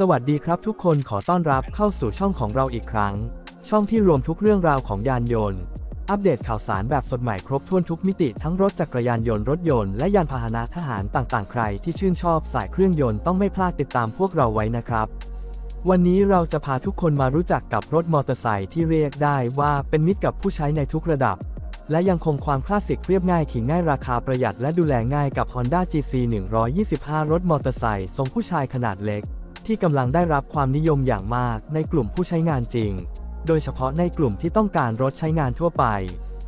สวัสดีครับทุกคนขอต้อนรับเข้าสู่ช่องของเราอีกครั้ง ช่องที่รวมทุกเรื่องราวของยานยนต์ อัปเดตข่าวสารแบบสดใหม่ครบถ้วนทุกมิติทั้งรถจักรยานยนต์รถยนต์และยานพาหนะทหารต่างๆ ใครที่ชื่นชอบสายเครื่องยนต์ต้องไม่พลาดติดตามพวกเราไว้นะครับ วันนี้เราจะพาทุกคนมารู้จักกับรถมอเตอร์ไซค์ที่เรียกได้ว่าเป็นมิตรกับผู้ใช้ในทุกระดับ และยังคงความคลาสสิกเรียบง่ายขี่ง่ายราคาประหยัดและดูแลง่ายกับ Honda GC 125 รถมอเตอร์ไซค์ทรงผู้ชายขนาดเล็ก ที่กำลังได้รับความนิยมอย่างมากในกลุ่มผู้ใช้งานจริง โดยเฉพาะในกลุ่มที่ต้องการรถใช้งานทั่วไป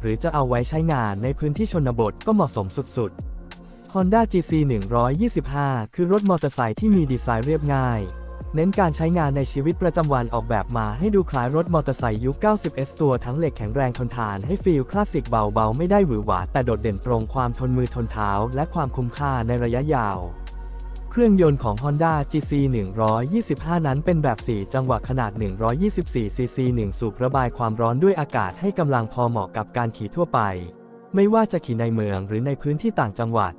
หรือจะเอาไว้ใช้งานในพื้นที่ชนบทก็เหมาะสมสุดๆ Honda GC 125 คือรถมอเตอร์ไซค์ที่มีดีไซน์เรียบง่าย เน้นการใช้งานในชีวิตประจำวันออกแบบมาให้ดูคล้ายรถมอเตอร์ไซค์ยุค 90S ตัวทั้งเหล็กแข็งแรงทนทานให้ฟีลคลาสสิกเบาๆ ไม่ได้หวือหวาแต่โดดเด่นตรงความทนมือทนเท้า และความคุ้มค่าในระยะยาว เครื่องยนต์ของ Honda GC 125 นั้นเป็นแบบ 4 จังหวะขนาด 124cc 1 สูบระบายความร้อนด้วยอากาศให้กำลังพอเหมาะกับการขี่ทั่วไป ไม่ว่าจะขี่ในเมืองหรือในพื้นที่ต่างจังหวัด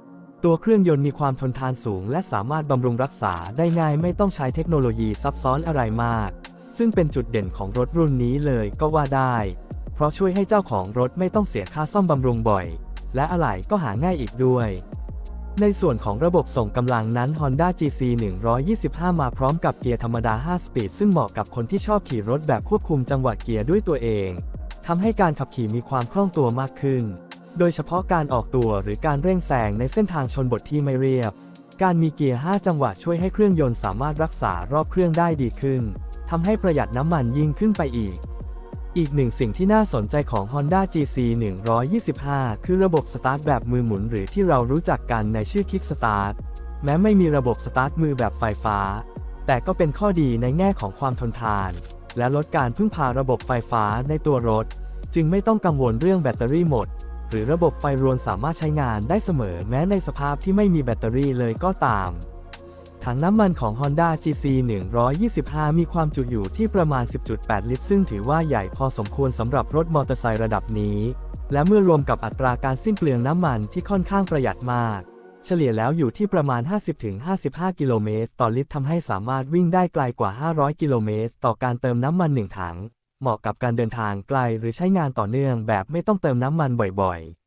ตัวเครื่องยนต์มีความทนทานสูง และสามารถบำรุงรักษาได้ง่ายไม่ต้องใช้เทคโนโลยีซับซ้อนอะไรมาก ซึ่งเป็นจุดเด่นของรถรุ่นนี้เลยก็ว่าได้ เพราะช่วยให้เจ้าของรถไม่ต้องเสียค่าซ่อมบำรุงบ่อย และอะไหล่ก็หาง่ายอีกด้วย ในส่วนของระบบส่งกำลังนั้น Honda GC 125 มาพร้อมกับเกียร์ธรรมดา 5 สปีด ซึ่งเหมาะกับคนที่ชอบขี่รถแบบควบคุมจังหวะเกียร์ด้วยตัวเองทำให้การขับขี่มีความคล่องตัวมากขึ้น โดยเฉพาะการออกตัวหรือการเร่งแซงในเส้นทางชนบทที่ไม่เรียบ การมีเกียร์ 5 จังหวะช่วยให้เครื่องยนต์สามารถรักษารอบเครื่องได้ดีขึ้นทำให้ประหยัดน้ำมันยิ่งขึ้นไปอีก อีกหนึ่งสิ่งที่น่าสนใจของ Honda GC 125 คือระบบสตาร์ทแบบมือหมุนหรือที่เรารู้จักกันในชื่อ Kick Start แม้ไม่มีระบบสตาร์ทมือแบบไฟฟ้า แต่ก็เป็นข้อดีในแง่ของความทนทาน และลดการพึ่งพาระบบไฟฟ้าในตัวรถ จึงไม่ต้องกังวลเรื่องแบตเตอรี่หมด หรือระบบไฟรวนสามารถใช้งานได้เสมอแม้ในสภาพที่ไม่มีแบตเตอรี่เลยก็ตาม ถังน้ำมันของ Honda GC 125 มีความจุอยู่ที่ประมาณ 10.8 ลิตร ซึ่งถือว่าใหญ่พอสมควรสำหรับรถมอเตอร์ไซค์ระดับนี้ และเมื่อรวมกับอัตราการสิ้นเปลืองน้ำมันที่ค่อนข้างประหยัดมาก เฉลี่ยแล้วอยู่ที่ประมาณ 50-55 กิโลเมตร ต่อลิตรทำให้สามารถวิ่งได้ไกลกว่า 500 กิโลเมตร ต่อการเติมน้ำมันหนึ่งถัง เหมาะกับการเดินทางไกลหรือใช้งานต่อเนื่องแบบไม่ต้องเติมน้ำมันบ่อยๆ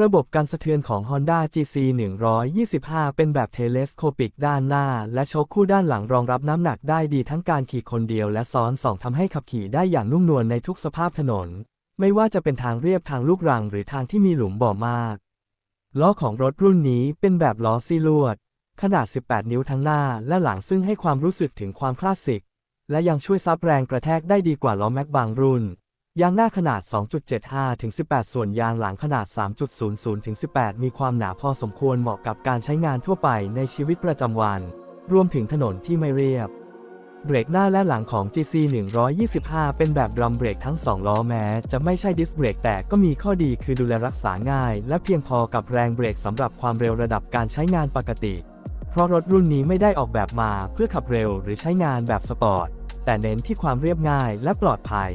ระบบการสะเทือนของ Honda GC 125 เป็นแบบเทเลสโคปิกด้านหน้า และโชคคู่ด้านหลังรองรับน้ำหนักได้ดีทั้งการขี่คนเดียวและซ้อนสองทำให้ขับขี่ได้อย่างนุ่มนวลในทุกสภาพถนน ไม่ว่าจะเป็นทางเรียบทางลูกรังหรือทางที่มีหลุมบ่อมาก ล้อของรถรุ่นนี้เป็นแบบล้อซี่ลวด ขนาด 18 นิ้วทั้งหน้าและหลังซึ่งให้ความรู้สึกถึงความคลาสสิก และยังช่วยซับแรงกระแทกได้ดีกว่าล้อแม็กบางรุ่น ยางหน้าขนาด 2.75 ถึง 18 ส่วนยางหลังขนาด 3.00 ถึง 18 มีความหนาพอสมควรเหมาะกับการใช้งานทั่วไปในชีวิตประจำวัน รวมถึงถนนที่ไม่เรียบ เบรกหน้าและหลังของ GC 125 เป็นแบบดรัมเบรกทั้ง 2 ล้อแม้ จะไม่ใช่ดิสเบรกแต่ก็มีข้อดีคือดูแลรักษาง่าย และเพียงพอกับแรงเบรกสำหรับความเร็วระดับการใช้งานปกติ เพราะรถรุ่นนี้ไม่ได้ออกแบบมาเพื่อขับเร็วหรือใช้งานแบบสปอร์ต แต่เน้นที่ความเรียบง่ายและปลอดภัย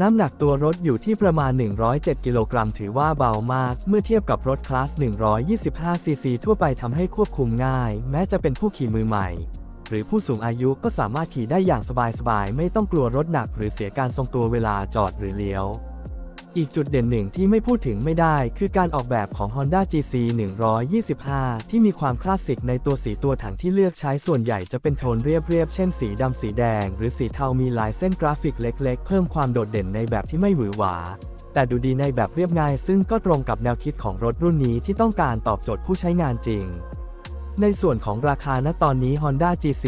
น้ำหนักตัวรถอยู่ที่ประมาณ 107 กิโลกรัมถือว่าเบามาก เมื่อเทียบกับรถคลาส 125 ซีซีทั่วไปทำให้ควบคุมง่าย แม้จะเป็นผู้ขี่มือใหม่ หรือผู้สูงอายุก็สามารถขี่ได้อย่างสบายๆ ไม่ต้องกลัวรถหนักหรือเสียการทรงตัวเวลาจอดหรือเลี้ยว อีกจุดเด่นหนึ่งที่ไม่พูดถึงไม่ได้คือการออกแบบของ Honda GC 125 ที่มีความคลาสสิกในตัวสีตัวถังที่เลือกใช้ส่วนใหญ่จะเป็นโทนเรียบๆ เช่นสีดำสีแดง หรือสีเทามีลายเส้นกราฟิกเล็กๆ เพิ่มความโดดเด่นในแบบที่ไม่หวือหวา แต่ดูดีในแบบเรียบง่ายซึ่งก็ตรงกับแนวคิดของรถรุ่นนี้ที่ต้องการตอบโจทย์ผู้ใช้งานจริง ในส่วนของราคาณตอนนี้ Honda GC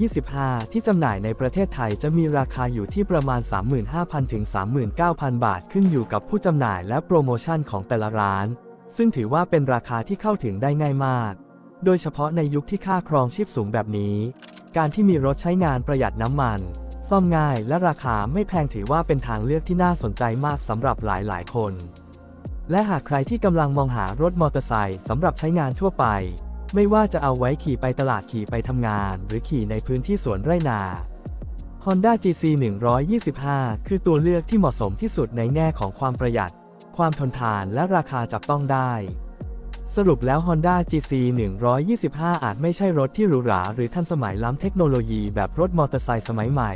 125 ที่จำหน่ายในประเทศไทยจะมีราคาอยู่ที่ประมาณ 35,000 ถึง 39,000 บาท ขึ้นอยู่กับผู้จำหน่ายและโปรโมชั่นของแต่ละร้าน ซึ่งถือว่าเป็นราคาที่เข้าถึงได้ง่ายมาก โดยเฉพาะในยุคที่ค่าครองชีพสูงแบบนี้ การที่มีรถใช้งานประหยัดน้ำมัน ซ่อมง่ายและราคาไม่แพงถือว่าเป็นทางเลือกที่น่าสนใจมากสำหรับหลายๆ คน และหากใครที่กำลังมองหารถมอเตอร์ไซค์สำหรับใช้งานทั่วไป ไม่ว่าจะเอาไว้ขี่ไปตลาดขี่ไปทำงาน หรือขี่ในพื้นที่สวนไร่นา Honda GC 125 คือตัวเลือกที่เหมาะสมที่สุดในแง่ของความประหยัด ความทนทานและราคาจับต้องได้ สรุปแล้ว Honda GC 125 อาจไม่ใช่รถที่หรูหราหรือทันสมัยล้ำเทคโนโลยีแบบรถมอเตอร์ไซค์สมัยใหม่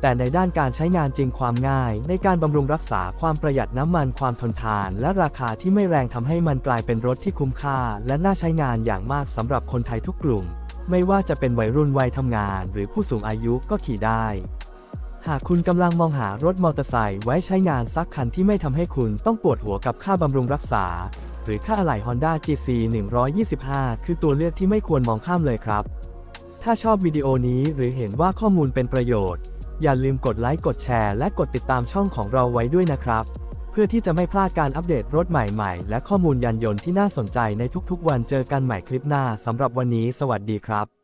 แต่ในด้านการใช้งานจริงความง่าย ในการบำรุงรักษาความประหยัดน้ำมันความทนทาน และราคาที่ไม่แรงทำให้มันกลายเป็นรถที่คุ้มค่า และน่าใช้งานอย่างมากสำหรับคนไทยทุกกลุ่ม ไม่ว่าจะเป็นวัยรุ่นวัยทำงาน หรือผู้สูงอายุก็ขี่ได้ หากคุณกำลังมองหารถมอเตอร์ไซค์ไว้ใช้งานสักคันที่ไม่ทำให้คุณต้องปวดหัวกับค่าบำรุงรักษา หรือค่าอะไหล่ Honda GC 125 คือตัวเลือกที่ไม่ควรมองข้ามเลยครับ ถ้าชอบวิดีโอนี้หรือเห็นว่าข้อมูลเป็นประโยชน์ อย่าลืมกดไลค์กดแชร์และกดติดตามช่องของเราไว้ด้วยนะครับ เพื่อที่จะไม่พลาดการอัปเดตรถใหม่ๆ และข้อมูลยานยนต์ที่น่าสนใจในทุกๆ วันเจอกันใหม่คลิปหน้าสำหรับวันนี้ สวัสดีครับ